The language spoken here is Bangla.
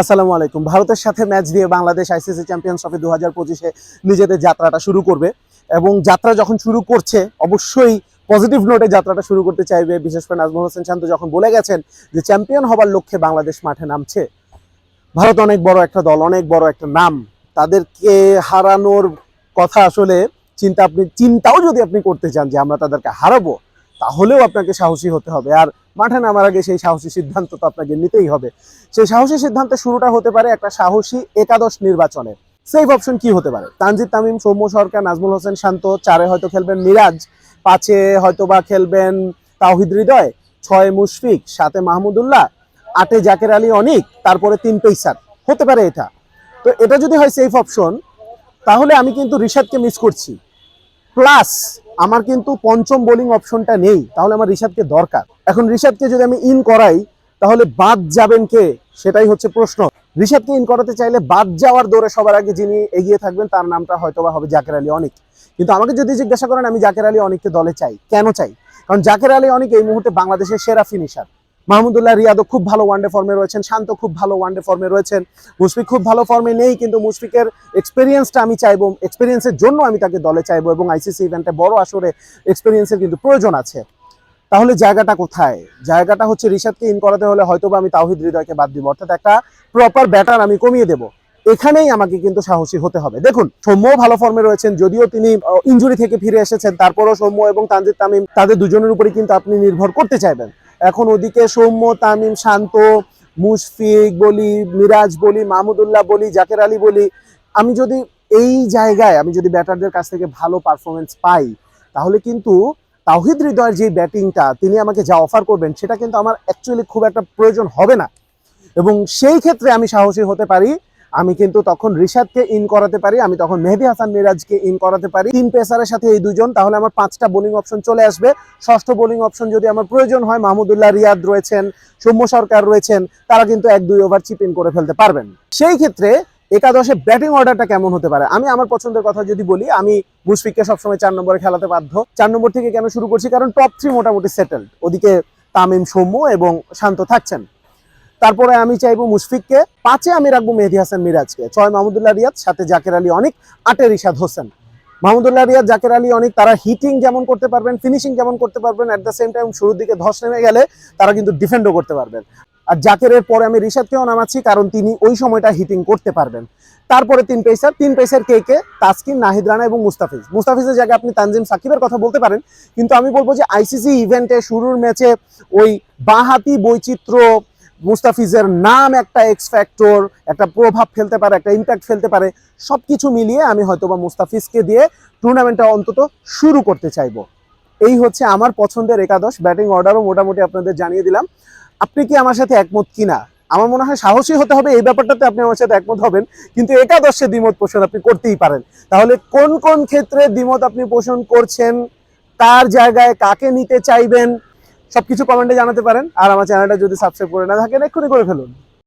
আসসালামু আলাইকুম। ভারতের সাথে ম্যাচ দিয়ে বাংলাদেশ আইসিসি চ্যাম্পিয়ন্স ট্রফি দু হাজার পঁচিশে নিজেদের যাত্রাটা শুরু করবে এবং যাত্রা যখন শুরু করছে, অবশ্যই পজিটিভ নোটে যাত্রাটা শুরু করতে চাইবে। বিশেষ করে নাজমুল হোসেন শান্ত যখন বলে গেছেন যে চ্যাম্পিয়ন হবার লক্ষ্যে বাংলাদেশ মাঠে নামছে, ভারত অনেক বড় একটা দল, অনেক বড় একটা নাম। তাদেরকে হারানোর কথা আসলে চিন্তা আপনি চিন্তাও যদি আপনি করতে চান যে আমরা তাদেরকে হারাবো তাহলেও আপনাকে সাহসী হতে হবে। আর মাঠে নামার আগে সেই সাহসী সিদ্ধান্ত তো আপনাকে নিতেই হবে। সেই সাহসী সিদ্ধান্তের শুরুটা হতে পারে একটা সাহসী একাদশ নির্বাচনে। সেফ অপশন কি হতে পারে? তানজিদ তামিম, সৌম্য সরকার, নাজমুল হোসেন শান্ত, চারে হয়তো খেলবেন মিরাজ, পাঁচে হয়তো বা খেলবেন তাওহিদ হৃদয়, ছয় মুশফিক, সাতে মাহমুদুল্লাহ, আটে জাকের আলী অনিক, তারপরে তিন পেসার হতে পারে এটা। তো এটা যদি হয় সেফ অপশন তাহলে আমি কিন্তু রিশাদকে মিস করছি। প্লাস আমার কিন্তু পঞ্চম বোলিং অপশনটা নেই, তাহলে আমার ঋষাদকে দরকার। এখন ঋষাদকে যদি আমি ইন করাই, তাহলে বাদ যাবেন কে? সেটাই হচ্ছে প্রশ্ন। ঋষাদকে ইন করাতে চাইলে বাদ যাওয়ার দৌড়ে সবার আগে যিনি এগিয়ে থাকবেন, তার নামটা হয়তোবা হবে জাকের আলী অনেক। কিন্তু আমাকে যদি জিজ্ঞাসা করেন, আমি জাকের আলী অনেককে দলে চাই। কেন চাই? কারণ জাকের আলী অনেক এই মুহূর্তে বাংলাদেশের সেরা ফিনিশার মাহমুদুল্লাহ রিয়াদও খুব ভালো ওয়ানডে ফর্মে রয়েছেন, শান্ত খুব ভালো ওয়ানডে ফর্মে রয়েছেন। মুশফিক খুব ভালো ফর্মে নেই, কিন্তু মুশফিকের এক্সপিরিয়েন্সটা আমি চাইব এক্সপিরিয়েন্সের জন্য আমি তাকে দলে চাইব এবং আইসিসি ইভেন্টে বড় আসরে এক্সপিরিয়েন্সের কিন্তু প্রয়োজন আছে। তাহলে জায়গাটা কোথায়? জায়গাটা হচ্ছে রিশাদকে ইন করাতে হলে হয়তোবা আমি তাওহিদ হৃদয়কে বাদ দিব, অর্থাৎ একটা প্রপার ব্যাটার আমি কমিয়ে দেবো। এখানেই আমাকে কিন্তু সাহসী হতে হবে। দেখুন, সৌম্য ভালো ফর্মে রয়েছেন, যদিও তিনি ইঞ্জুরি থেকে ফিরে এসেছেন, তারপরও সৌম্য এবং তানজিদ তামিম তাদের দুজনের উপরে কিন্তু আপনি নির্ভর করতে চাইবেন। এখন ওদিকে সৌম্য, তামিম, শান্ত, মুশফিক বলি, মিরাজ বলি মাহমুদুল্লাহ বলি, জাকের আলী বলি, আমি যদি এই জায়গায়, আমি যদি ব্যাটারদের কাছ থেকে ভালো পারফরমেন্স পাই, তাহলে কিন্তু তাওহিদ হৃদয়ের যে ব্যাটিংটা তিনি আমাকে যা অফার করবেন, সেটা কিন্তু আমার অ্যাকচুয়ালি খুব একটা প্রয়োজন হবে না। এবং সেই ক্ষেত্রে আমি সাহসী হতে পারি আমি কিন্তু তখন রিশাদকে ইন করাতে পারি, আমি তখন মেহেদি হাসান মিরাজকে ইন করাতে পারি। তিন পেসারের সাথে এই দুজন, তাহলে আমার পাঁচটা বোলিং অপশন চলে আসবে। ষষ্ঠ বোলিং অপশন যদি আমার প্রয়োজন হয়, মাহমুদুল্লাহ রিয়াদ রয়েছেন, সৌম্য সরকার রয়েছেন, তারা কিন্তু এক দুই ওভার চিপ ইন করে ফেলতে পারবেন। সেই ক্ষেত্রে একাদশে ব্যাটিং অর্ডারটা কেমন হতে পারে? আমি আমার পছন্দের কথা যদি বলি, আমি মুশফিককে সবসময় চার নম্বরে খেলাতে বাধ্য। চার নম্বর থেকে কেন শুরু করছি? কারণ টপ থ্রি মোটামুটি সেটেলড ওদিকে তামিম, সৌম্য এবং শান্ত থাকছেন। তারপরে আমি চাইব মুশফিককে, পাঁচে আমি রাখব মেহেদি হাসান মিরাজকে। ছয় মাহমুদুল্লাহ রিয়াদ, সাথে জাকের আলী অনেক, আটে রিশাদ হোসেন। মাহমুদুল্লাহ রিয়াদ, জাকের আলী অনেক, তারা হিটিং যেমন করতে পারবেন ফিনিশিং যেমন করতে পারবেন অ্যাট দ্য সেম টাইম শুরুর দিকে ধস নেমে গেলে তারা কিন্তু ডিফেন্ডও করতে পারবেন। আর জাকেরের পরে আমি রিশাদকেও নামাচ্ছি, কারণ তিনি ওই সময়টা হিটিং করতে পারবেন। তারপরে তিন পেসার তিন পেসার কে কে? তাসকিন, নাহিদ রানা এবং মুস্তাফিজ। মুস্তাফিজের জায়গায় আপনি তানজিম সাকিবের কথা বলতে পারেন, কিন্তু আমি বলব যে আইসিসি ইভেন্টে শুরুর ম্যাচে ওই বাঁহাতি বৈচিত্র্য মুস্তাফিজের নাম একটা এক্স ফ্যাক্টর একটা প্রভাব ফেলতে পারে, একটা ইম্প্যাক্ট ফেলতে পারে সব কিছু মিলিয়ে আমি হয়তোবা মুস্তাফিজকে দিয়ে টুর্নামেন্টটা অন্তত শুরু করতে চাইব। এই হচ্ছে আমার পছন্দের একাদশ ব্যাটিং অর্ডারও মোটামুটি আপনাদের জানিয়ে দিলাম। আপনি কি আমার সাথে একমত কিনা? আমার মনে হয় সাহসী হতে হবে, এই ব্যাপারটাতে আপনি আমার সাথে একমত হবেন। কিন্তু একাদশে দ্বিমত পোষণ আপনি করতেই পারেন। তাহলে কোন কোন ক্ষেত্রে দ্বিমত আপনি পোষণ করছেন? কার জায়গায় কাকে নিতে চাইবেন? সবকিছু কমেন্টে জানাতে পারেন। আর আমার চ্যানেলটা যদি সাবস্ক্রাইব করে না থাকেন, এক্ষুনি করে ফেলুন।